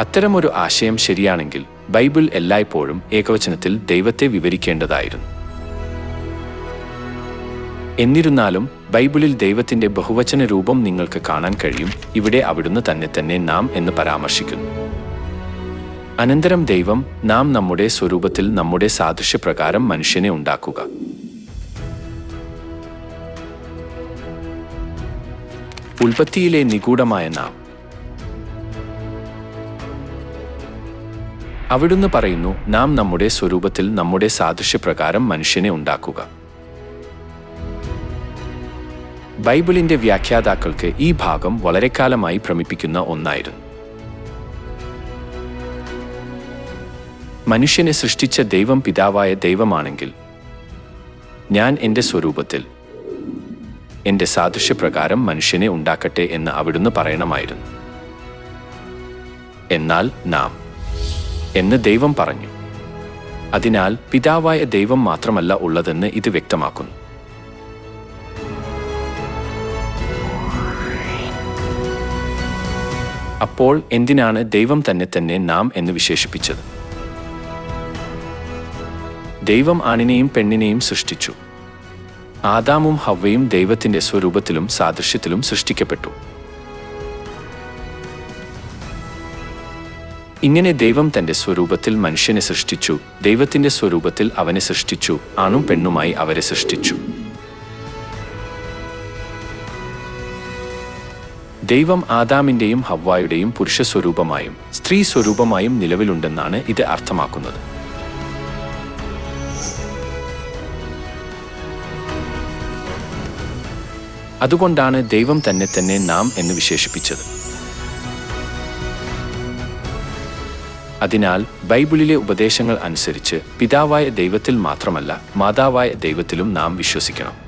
അത്തരമൊരു ആശയം ശരിയാണെങ്കിൽ ബൈബിൾ എല്ലായ്പ്പോഴും ഏകവചനത്തിൽ ദൈവത്തെ വിവരിക്കേണ്ടതായിരുന്നു. എന്നിരുന്നാലും ബൈബിളിൽ ദൈവത്തിന്റെ ബഹുവചന രൂപം നിങ്ങൾക്ക് കാണാൻ കഴിയും. ഇവിടെ അവിടുന്ന് തന്നെ തന്നെ നാം എന്ന് പരാമർശിക്കുന്നു. അനന്തരം ദൈവം നാം നമ്മുടെ സ്വരൂപത്തിൽ നമ്മുടെ സാദൃശ്യപ്രകാരം മനുഷ്യനെ ഉണ്ടാക്കുക. ഉൽപ്പത്തിയിലെ നിഗൂഢമായ നാം അവിടുന്ന് പറയുന്നു നാം നമ്മുടെ സ്വരൂപത്തിൽ നമ്മുടെ സാദൃശ്യപ്രകാരം മനുഷ്യനെ ഉണ്ടാക്കുക. ബൈബിളിന്റെ വ്യാഖ്യാതാക്കൾക്ക് ഈ ഭാഗം വളരെ കാലമായി ഭ്രമിപ്പിക്കുന്ന ഒന്നായിരുന്നു. മനുഷ്യനെ സൃഷ്ടിച്ച ദൈവം പിതാവായ ദൈവമാണെങ്കിൽ ഞാൻ എന്റെ സ്വരൂപത്തിൽ എന്റെ സാദൃശ്യപ്രകാരം മനുഷ്യനെ ഉണ്ടാക്കട്ടെ എന്ന് അവിടുന്ന് പറയണമായിരുന്നു. എന്നാൽ നാം എന്ന് ദൈവം പറഞ്ഞു. അതിനാൽ പിതാവായ ദൈവം മാത്രമല്ല ഉള്ളതെന്ന് ഇത് വ്യക്തമാക്കുന്നു. അപ്പോൾ എന്തിനാണ് ദൈവം തന്നെ തന്നെ നാം എന്ന് വിശേഷിപ്പിച്ചത്? ദൈവം ആണിനെയും പെണ്ണിനെയും സൃഷ്ടിച്ചു. ആദാമും ഹവ്വയും ദൈവത്തിന്റെ സ്വരൂപത്തിലും സാദൃശ്യത്തിലും സൃഷ്ടിക്കപ്പെട്ടു. ഇങ്ങനെ ദൈവം തന്റെ സ്വരൂപത്തിൽ മനുഷ്യനെ സൃഷ്ടിച്ചു. ദൈവത്തിന്റെ സ്വരൂപത്തിൽ അവനെ സൃഷ്ടിച്ചു. ആണും പെണ്ണുമായി അവരെ സൃഷ്ടിച്ചു. ദൈവം ആദാമിന്റെയും ഹവ്വായുടെയും പുരുഷ സ്വരൂപമായും സ്ത്രീ സ്വരൂപമായും നിലവിലുണ്ടെന്നാണ് ഇത് അർത്ഥമാക്കുന്നത്. അതുകൊണ്ടാണ് ദൈവം തന്നെ തന്നെ നാം എന്ന് വിശേഷിപ്പിച്ചത്. അതിനാൽ ബൈബിളിലെ ഉപദേശങ്ങൾ അനുസരിച്ച് പിതാവായ ദൈവത്തിൽ മാത്രമല്ല മാതാവായ ദൈവത്തിലും നാം വിശ്വസിക്കണം.